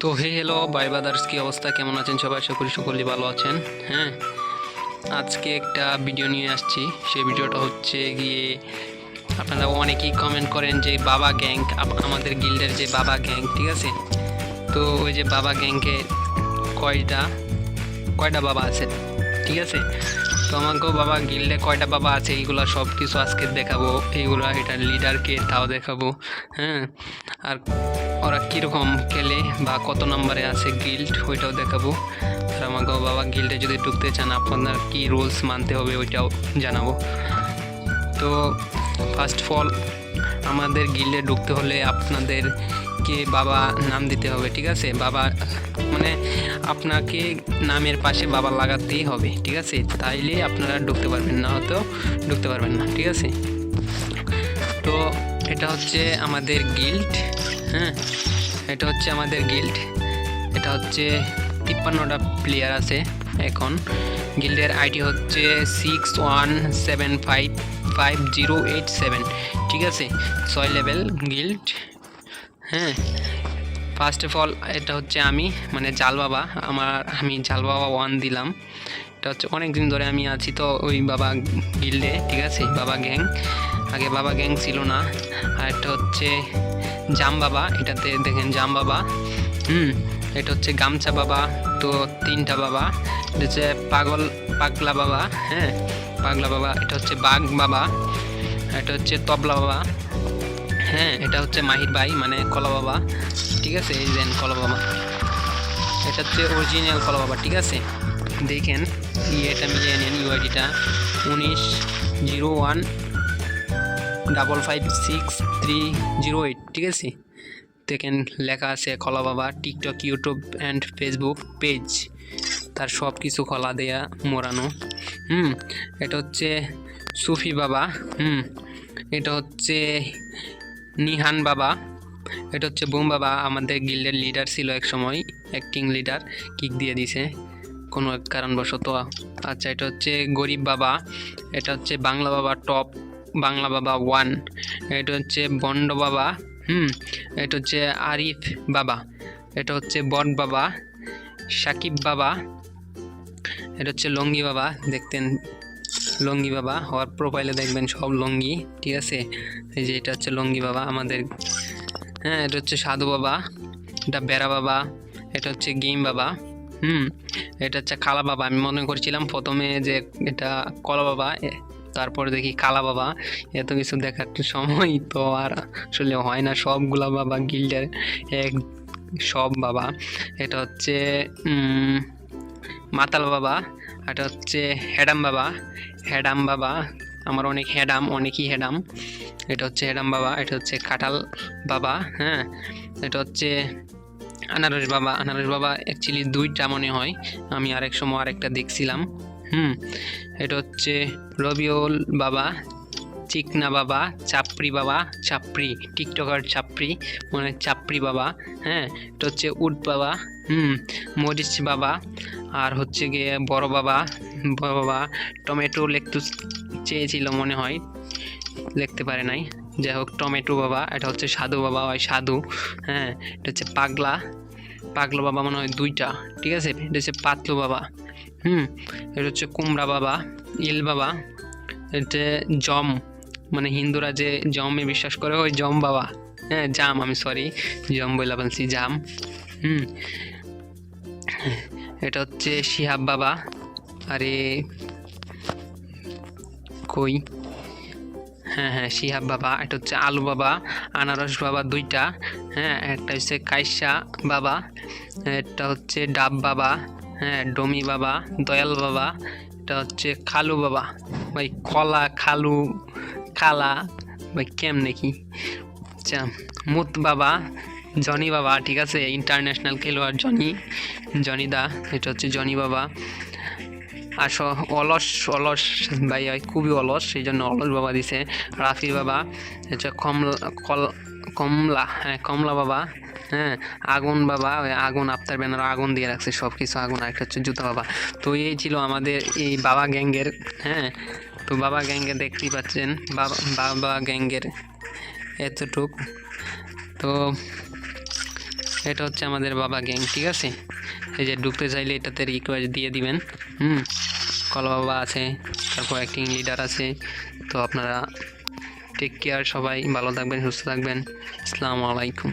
তো হে hello bye বাদার্স কি অবস্থা? কেমন আছেন সবাই? আশা করি সকলেই ভালো আছেন হ্যাঁ? আজকে একটা ভিডিও নিয়ে আসছি। সেই ভিডিওটা হচ্ছে গিয়ে আপনারা অনেকেই কমেন্ট করেন যে বাবা গ্যাং আমাদের গিল্ডের যে বাবা গ্যাং ঠিক আছে? তো ওই যে বাবা গ্যাংকে কয়টা কয়টা বাবা আছে, ঠিক আছে? তো আমাকেও বাবা গিল্ডে কয়টা বাবা আছে, এইগুলো সব কিছু আজকে দেখাবো। এইগুলো এটার লিডারকে তাও দেখাবো হ্যাঁ? আর ওরা কীরকম খেলে বা কত নম্বরে আছে গিল্ড, ওইটাও দেখাবো। আমাকেও বাবা গিল্ডে যদি ঢুকতে চান, আপনার কী রুলস মানতে হবে ওইটাও জানাব। তো ফার্স্ট অফ অল আমাদের গিল্ডে ঢুকতে হলে আপনাদেরকে বাবা নাম দিতে হবে, ঠিক আছে? বাবা মানে আপনাকে নামের পাশে বাবা লাগাতেই হবে, ঠিক আছে? তাইলে আপনারা ঢুকতে পারবেন না, হয়তো ঢুকতে পারবেন না, ঠিক আছে? তো এটা হচ্ছে আমাদের গিল্ড হ্যাঁ? এটা হচ্ছে আমাদের গিল্ড এটা হচ্ছে তিপ্পান্নটা প্লেয়ার আছে এখন। গিল্ডের আইডি হচ্ছে six one seven five five zero eight seven ঠিক আছে? ছয় লেভেল গিল্ড হ্যাঁ ফার্স্ট অফ অল এটা হচ্ছে আমি মানে জাল বাবা, আমার, আমি জাল বাবা ওয়ান দিলাম। এটা হচ্ছে অনেক দিন ধরে আমি আছি তো ওই বাবা গিল্ডে ঠিক আছে? বাবা গ্যাং আগে বাবা গ্যাং ছিল না। আর এটা হচ্ছে জাম বাবা, এটাতে দেখেন জাম বাবা। হুম, এটা হচ্ছে গামছা বাবা, তো তিনটা বাবা। এটা হচ্ছে পাগল, পাগলা বাবা হ্যাঁ পাগলা বাবা। এটা হচ্ছে বাঘ বাবা। এটা হচ্ছে তবলা বাবা। হ্যাঁ এটা হচ্ছে মাহির ভাই মানে কলা বাবা। ঠিক আছে, এই দেন কলা বাবা। এটা হচ্ছে অরিজিনাল কলা বাবা, ঠিক আছে? দেখেন ইয়েটা মিলিয়ে নেন ইউআইডিটা উনিশ zero one double five six three zero eight, ঠিক আছে? দেখেন, লেখা আছে কলা বাবা, TikTok, YouTube and Facebook page তার সব কিছু কলা দেয়া, মোড়ানো। হুম, এটা হচ্ছে সুফি বাবা। হুম, এটা হচ্ছে নিহান বাবা। এটা হচ্ছে বুম বাবা, আমাদের গিল্ডের লিডার ছিল এক সময় অ্যাক্টিং লিডার কিক দিয়ে দিছে। কোনো এক কারণবশত। আচ্ছা এটা হচ্ছে গরিব বাবা, এটা হচ্ছে বাংলা বাবা টপ বাংলা বাবা ওয়ান এটা হচ্ছে বন্ড বাবা, হুম, এটা হচ্ছে আরিফ বাবা। এটা হচ্ছে বট বাবা, সাকিব বাবা। এটা হচ্ছে লঙ্গি বাবা, দেখতেন লঙ্গি বাবা, হওয়ার প্রোফাইলে দেখবেন সব লঙ্গি, ঠিক আছে? এই যে এটা হচ্ছে লঙ্গি বাবা আমাদের। হ্যাঁ এটা হচ্ছে সাধু বাবা, এটা বেড়া বাবা, এটা হচ্ছে গেম বাবা, হুম? এটা হচ্ছে কালা বাবা, আমি মনে করছিলাম প্রথমে যে এটা কলা বাবা তারপরে দেখি কালা বাবা, এত কিছু দেখার সময় তো আর আসলে হয় না, সবগুলা বাবা গিল্ডের এক সব বাবা। এটা হচ্ছে মাতাল বাবা, এটা হচ্ছে হেডাম বাবা হেডাম বাবা, আমার অনেক হেডাম, অনেকই হেডাম। এটা হচ্ছে হেডাম বাবা, এটা হচ্ছে কাঁঠাল বাবা হ্যাঁ। এটা হচ্ছে আনারস বাবা। আনারস বাবা অ্যাকচুয়ালি দুইটা মনে হয়, আমি আরেক সময় আরেকটা দেখছিলাম, হুম। এটা হচ্ছে রবিউল বাবা, চিকনা বাবা, চাপড়ি বাবা, চাপড়ি, টিকটকার চাপড়ি মানে চাপড়ি বাবা হ্যাঁ। এটা হচ্ছে উট বাবা, হুম। মরিচ বাবা আর হচ্ছে গিয়ে বড় বাবা বড় বাবা টমেটো লিখতে চেয়েছিল মনে হয়, লিখতে পারে নাই। যাই হোক, টমেটো বাবা, এটা হচ্ছে সাধু বাবা হয় সাধু হ্যাঁ এটা হচ্ছে পাগলা পাগলা বাবা মনে হয় দুইটা, ঠিক আছে? এটা হচ্ছে পাতলু বাবা, হুম, এটা হচ্ছে কুমড়া বাবা, ইল বাবা, এটা জম মানে হিন্দুরা যে জমে বিশ্বাস করে, ওই জম বাবা হ্যাঁ জাম, আমি সরি জম বইলা বলছি, জাম, হুম এটা হচ্ছে শিহাব বাবা। আরে, কই? হ্যাঁ হ্যাঁ শিহাব বাবা, এটা হচ্ছে আলু বাবা, আনারস বাবা দুইটা হ্যাঁ একটা হচ্ছে কাইসা বাবা এটা হচ্ছে ডাব বাবা হ্যাঁ ডমি বাবা, দয়াল বাবা, এটা হচ্ছে খালু বাবা। ভাই, কলা, খালু, খালা, ভাই, কেমনে কি? আচ্ছা মুত বাবা জনি বাবা, ঠিক আছে? ইন্টারন্যাশনাল খেলোয়াড় জনি জনি দা, এটা হচ্ছে জনি বাবা। আস অলস অলস ভাই খুবই অলস সেই জন্য অলস বাবা দিছে। রাফি বাবা হচ্ছে কমলা, কল, কমলা হ্যাঁ কমলা বাবা হ্যাঁ আগুন বাবা, ওই আগুন, আফতার ব্যানার, আগুন দিয়ে রাখছে সব কিছু আগুন, আর একটা হচ্ছে জুতা বাবা। তো এই ছিল আমাদের এই বাবা গ্যাংয়ের হ্যাঁ তো বাবা গ্যাংয়ে দেখতেই পাচ্ছেন, বাবা বাবা গ্যাংয়ের এতটুক। তো এটা হচ্ছে আমাদের বাবা গ্যাং ঠিক আছে? এই যে ঢুকতে চাইলে এটাতে রিকোয়েস্ট দিয়ে দিবেন, হুম? কল বাবা আছে, তারপর অ্যাক্টিং লিডার আছে, তো আপনারা টেক কেয়ার সবাই, ভালো থাকবেন, সুস্থ থাকবেন। আসসালামু আলাইকুম।